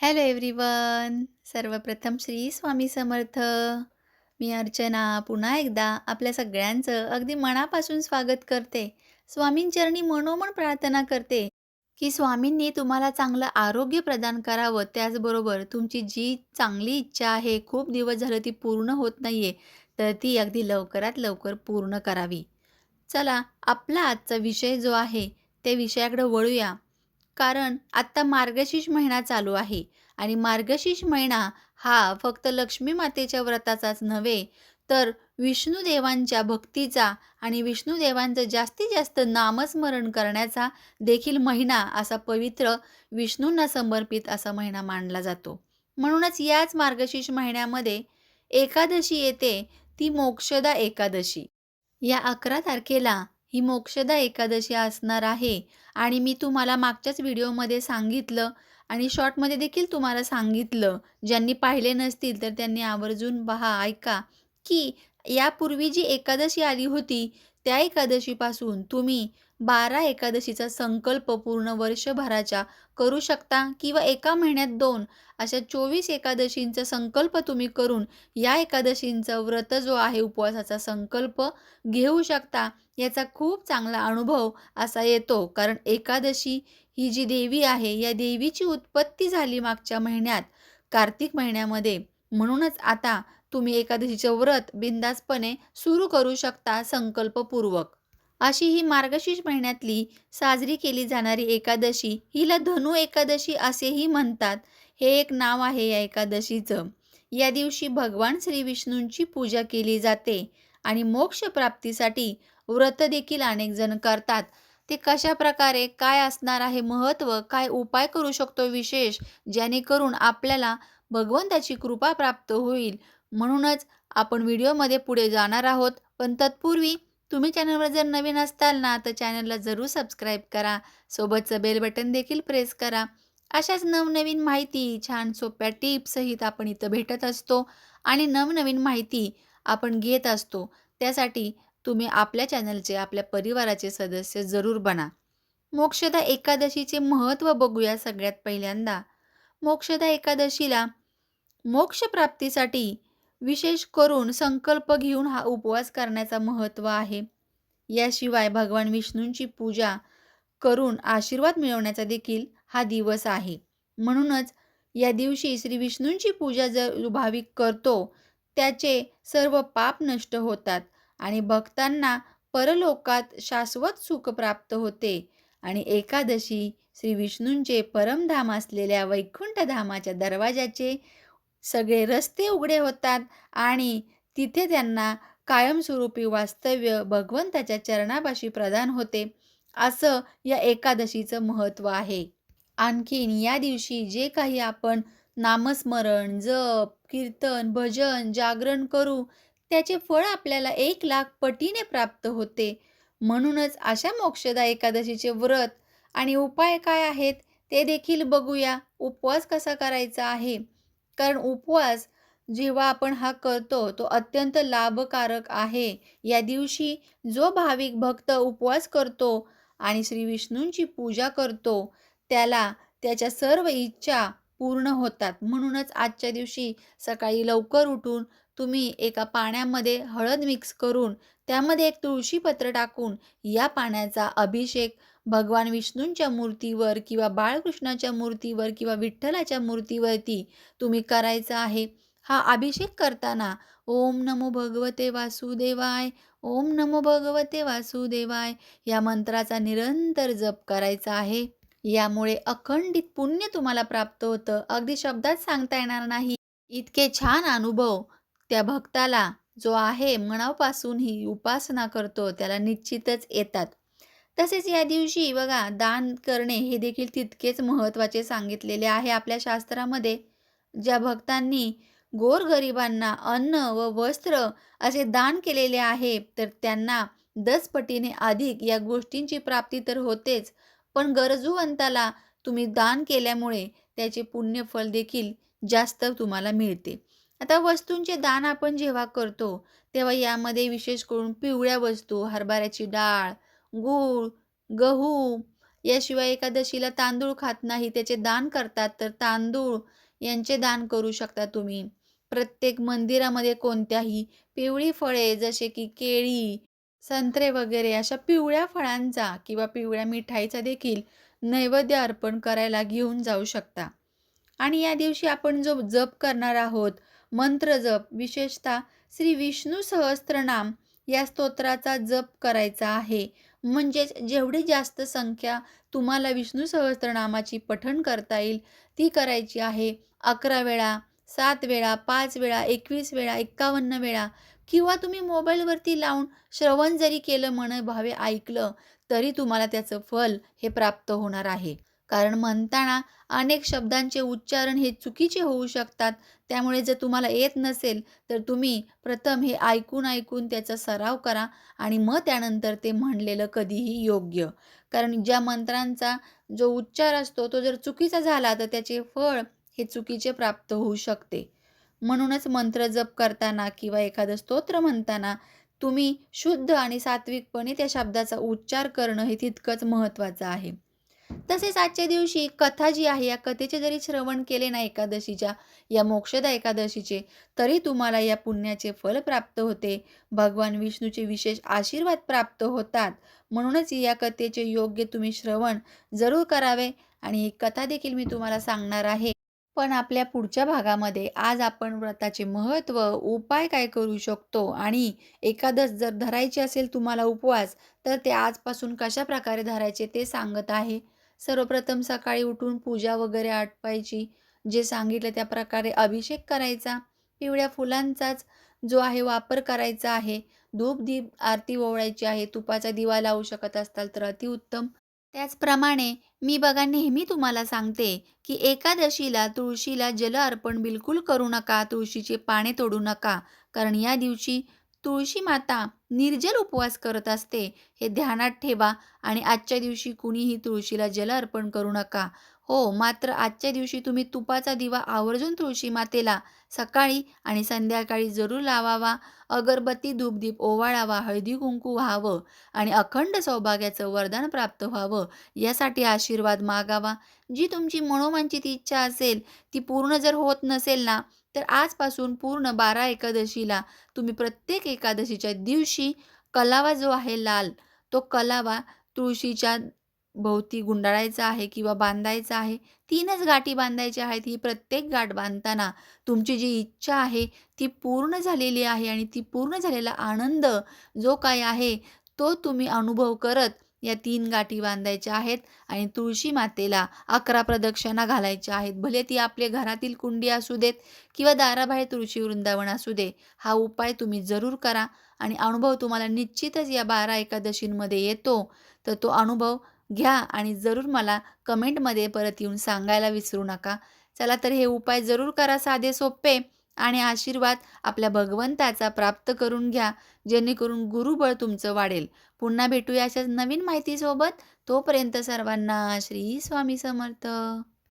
Hello everyone सर्वप्रथम श्री स्वामी समर्थ. मी अर्चना पुन्हा एकदा आपल्या सगळ्यांचं अगदी मनापासून स्वागत करते. स्वामींचरणी मनोमन प्रार्थना करते की स्वामींनी तुम्हाला चांगलं आरोग्य प्रदान करावं. त्याचबरोबर तुमची जी चांगली इच्छा आहे खूप दिवस झालं ती पूर्ण होत नाही आहे तर ती अगदी लवकरात लवकर पूर्ण करावी. चला आपला आजचा विषय जो आहे त्या विषयाकडे वळूया. कारण आत्ता मार्गशीर्ष महिना चालू आहे आणि मार्गशीर्ष महिना हा फक्त लक्ष्मी मातेच्या व्रताचाच नव्हे तर विष्णुदेवांच्या भक्तीचा आणि विष्णुदेवांचं जास्तीत जास्त नामस्मरण करण्याचा देखील महिना असा पवित्र विष्णूंना समर्पित असा महिना मानला जातो. म्हणूनच याच मार्गशीर्ष महिन्यामध्ये एकादशी येते ती मोक्षदा एकादशी. या अकरा तारखेला ही मोक्षदा एकादशी असणार आहे. आणि मी तुम्हाला मागच्याच व्हिडिओमध्ये सांगितलं आणि शॉर्टमध्ये देखील तुम्हाला सांगितलं. ज्यांनी पाहिले नसतील तर त्यांनी आवर्जून पहा ऐका. की यापूर्वी जी एकादशी आली होती त्या एकादशीपासून तुम्ही बारा एकादशीचा संकल्प पूर्ण वर्षभराच्या करू शकता किंवा एका महिन्यात दोन. अशा चोवीस एकादशींचा संकल्प तुम्ही करून या एकादशींचा व्रत जो आहे उपवासाचा संकल्प घेऊ शकता. याचा खूप चांगला अनुभव असा येतो. कारण एकादशी ही जी देवी आहे या देवीची उत्पत्ती झाली मागच्या महिन्यात कार्तिक महिन्यामध्ये. म्हणूनच आता तुम्ही एकादशीचं व्रत बिंदासपणे सुरू करू शकता संकल्पपूर्वक. अशी ही मार्गशीर्ष महिन्यातली साजरी केली जाणारी एकादशी हिला धनु एकादशी असेही म्हणतात. हे एक नाव आहे या एकादशीचं. या दिवशी भगवान श्री विष्णूंची पूजा केली जाते आणि मोक्ष प्राप्तीसाठी व्रत देखील अनेक जण करतात. ते कशा प्रकारे काय असणार आहे महत्त्व काय उपाय करू शकतो विशेष जेणेकरून आपल्याला भगवंताची कृपा प्राप्त होईल. म्हणूनच आपण व्हिडिओमध्ये पुढे जाणार आहोत. पण तत्पूर्वी तुम्ही चॅनलवर जर नवीन असताल ना तर चॅनलला जरूर सबस्क्राईब करा. सोबतचं बेल बटन देखील प्रेस करा. अशाच नवनवीन माहिती छान सोप्या टिप्ससहित आपण इथं भेटत असतो आणि नवनवीन माहिती आपण घेत असतो त्यासाठी तुम्ही आपल्या चॅनलचे आपल्या परिवाराचे सदस्य जरूर बना. मोक्षदा एकादशीचे महत्त्व बघूया सगळ्यात पहिल्यांदा. मोक्षदा एकादशीला मोक्षप्राप्तीसाठी विशेष करून संकल्प घेऊन हा उपवास करण्याचा महत्त्व आहे. याशिवाय भगवान विष्णूंची पूजा करून आशीर्वाद मिळवण्याचा देखील हा दिवस आहे. म्हणूनच या दिवशी श्री विष्णूंची पूजा जर भाविक करतो त्याचे सर्व पाप नष्ट होतात आणि भक्तांना परलोकात शाश्वत सुख प्राप्त होते. आणि एकादशी श्री विष्णूंचे परमधाम असलेल्या वैकुंठ धामाच्या दरवाजाचे सगळे रस्ते उघडे होतात आणि तिथे त्यांना कायमस्वरूपी वास्तव्य भगवंताच्या चरणापाशी प्रदान होते. असं या एकादशीचं महत्त्व आहे. आणखीन या दिवशी जे काही आपण नामस्मरण जप कीर्तन भजन जागरण करू त्याचे फळ आपल्याला एक लाख पटीने प्राप्त होते. म्हणूनच अशा मोक्षदा एकादशीचे व्रत आणि उपाय काय आहेत ते देखील बघूया. उपवास कसा करायचा आहे? कारण उपवास जेव्हा आपण हा करतो तो अत्यंत लाभकारक आहे. या दिवशी जो भाविक भक्त उपवास करतो आणि श्री विष्णूंची पूजा करतो त्याला त्याच्या सर्व इच्छा पूर्ण होतात. म्हणूनच आजच्या दिवशी सकाळी लवकर उठून तुम्ही एका पाण्यामध्ये हळद मिक्स करून त्यामध्ये एक तुळशीपत्र टाकून या पाण्याचा अभिषेक भगवान विष्णूंच्या मूर्तीवर किंवा बाळकृष्णाच्या मूर्तीवर किंवा विठ्ठलाच्या मूर्तीवरती तुम्ही करायचा आहे. हा अभिषेक करताना ओम नमो भगवते वासुदेवाय ओम नमो भगवते वासुदेवाय या मंत्राचा निरंतर जप करायचा आहे. यामुळे अखंडित पुण्य तुम्हाला प्राप्त होतं. अगदी शब्दात सांगता येणार नाही. इतके छान अनुभव त्या भक्ताला जो आहे मनापासून ही उपासना करतो त्याला निश्चितच येतात. तसेच या दिवशी बघा दान करणे हे देखील तितकेच महत्त्वाचे सांगितलेले आहे आपल्या शास्त्रामध्ये. ज्या भक्तांनी गोरगरिबांना अन्न व वस्त्र असे दान केलेले आहे तर त्यांना दस पटीने अधिक या गोष्टींची प्राप्ती तर होतेच. पण गरजूवंताला तुम्ही दान केल्यामुळे त्याचे पुण्यफल देखील जास्त तुम्हाला मिळते. आता वस्तूंचे दान आपण जेव्हा करतो तेव्हा यामध्ये विशेष करून पिवळ्या वस्तू हरभऱ्याची डाळ गूळ गहू याशिवाय एकादशीला तांदूळ खात नाही त्याचे दान करतात तर तांदूळ यांचे दान करू शकता तुम्ही. प्रत्येक मंदिरामध्ये कोणत्याही पिवळी फळे जसे की केळी संत्रे वगैरे अशा पिवळ्या फळांचा किंवा पिवळ्या मिठाईचा देखील नैवेद्य अर्पण करायला घेऊन जाऊ शकता. आणि या दिवशी आपण जो जप करणार आहोत मंत्र जप विशेषतः श्री विष्णू सहस्त्रनाम या स्तोत्राचा जप करायचा आहे. म्हणजेच जेवढी जास्त संख्या तुम्हाला विष्णू सहस्त्रनामाची पठण करता येईल ती करायची आहे अकरा वेळा सात वेळा पाच वेळा एकवीस वेळा एक्कावन्न वेळा किंवा तुम्ही मोबाईलवरती लावून श्रवण जरी केलं मन भावे ऐकलं तरी तुम्हाला त्याचं फल हे प्राप्त होणार आहे. कारण म्हणताना अनेक शब्दांचे उच्चारण हे चुकीचे होऊ शकतात. त्यामुळे जर तुम्हाला येत नसेल तर तुम्ही प्रथम हे ऐकून ऐकून त्याचा सराव करा आणि मग त्यानंतर ते म्हणलेलं कधीही योग्य. कारण ज्या मंत्रांचा जो उच्चार असतो तो जर चुकीचा झाला तर त्याचे फळ हे चुकीचे प्राप्त होऊ शकते. म्हणूनच मंत्र जप करताना किंवा एखादं स्तोत्र म्हणताना तुम्ही शुद्ध आणि सात्विकपणे त्या शब्दाचा उच्चार करणं हे तितकंच महत्त्वाचं आहे. तसेच आजच्या दिवशी कथा जी आहे या कथेचे जरी श्रवण केले ना एकादशीच्या या मोक्षदा एकादशीचे तरी तुम्हाला या पुण्याचे फल प्राप्त होते. भगवान विष्णूचे विशेष आशीर्वाद प्राप्त होतात. म्हणूनच या कथेचे योग्य तुम्ही श्रवण जरूर करावे. आणि ही कथा देखील मी तुम्हाला सांगणार आहे. पण आपल्या पुढच्या भागामध्ये आज आपण व्रताचे महत्त्व उपाय काय करू शकतो? आणि एकादश जर धरायची असेल तुम्हाला उपवास तर ते आजपासून कशा प्रकारे धरायचे ते सांगत आहे. सर्वप्रथम सकाळी उठून पूजा वगैरे आटपायची जे सांगितलं त्या प्रकारे अभिषेक करायचा. पिवळ्या फुलांचाच जो आहे वापर करायचा आहे. धूप दीप आरती ओवळायची आहे. तुपाचा दिवा लावू शकत असाल तर अतिउत्तम. त्याचप्रमाणे मी बघा नेहमी तुम्हाला सांगते की एकादशीला तुळशीला जल अर्पण बिलकुल करू नका तुळशीचे पाने तोडू नका. कारण या दिवशी तुळशी माता निर्जल उपवास करत असते. हे ध्यानात ठेवा आणि आजच्या दिवशी कुणीही तुळशीला जल अर्पण करू नका. हो मात्र आजच्या दिवशी तुम्ही तुपाचा दिवा आवर्जून तुळशी मातेला सकाळी आणि संध्याकाळी जरूर लावावा. अगरबत्ती धूपदीप ओवाळावा हळदी कुंकू व्हावं आणि अखंड सौभाग्याचं वरदान प्राप्त व्हावं यासाठी आशीर्वाद मागावा. जी तुमची मनोमंचित इच्छा असेल ती पूर्ण जर होत नसेल ना तर आजपासून पूर्ण बारा एकादशीला तुम्ही प्रत्येक एकादशीच्या दिवशी कलावा जो आहे लाल तो कलावा तुळशीच्या भोवती गुंडाळायचा आहे किंवा बांधायचं आहे तीनच गाठी बांधायच्या आहेत ही प्रत्येक गाठ बांधताना तुमची जी इच्छा आहे ती पूर्ण झालेली आहे आणि ती पूर्ण झालेला आनंद जो काय आहे तो तुम्ही अनुभव करत या तीन गाठी बांधायच्या आहेत आणि तुळशी मातेला अकरा प्रदक्षिणा घालायच्या आहेत. भले ती आपल्या घरातील कुंडी असू देत किंवा दाराबाहेर तुळशी वृंदावन असू दे हा उपाय तुम्ही जरूर करा आणि अनुभव तुम्हाला निश्चितच या बारा एकादशींमध्ये येतो. तर तो अनुभव घ्या आणि जरूर मला कमेंटमध्ये परत येऊन सांगायला विसरू नका. चला तर हे उपाय जरूर करा साधे सोपे आणि आशीर्वाद आपल्या भगवंताचा प्राप्त करून घ्या जेणेकरून गुरुबळ तुमचं वाढेल. पुन्हा भेटूया अशाच नवीन माहितीसोबत. तोपर्यंत सर्वांना श्री स्वामी समर्थ.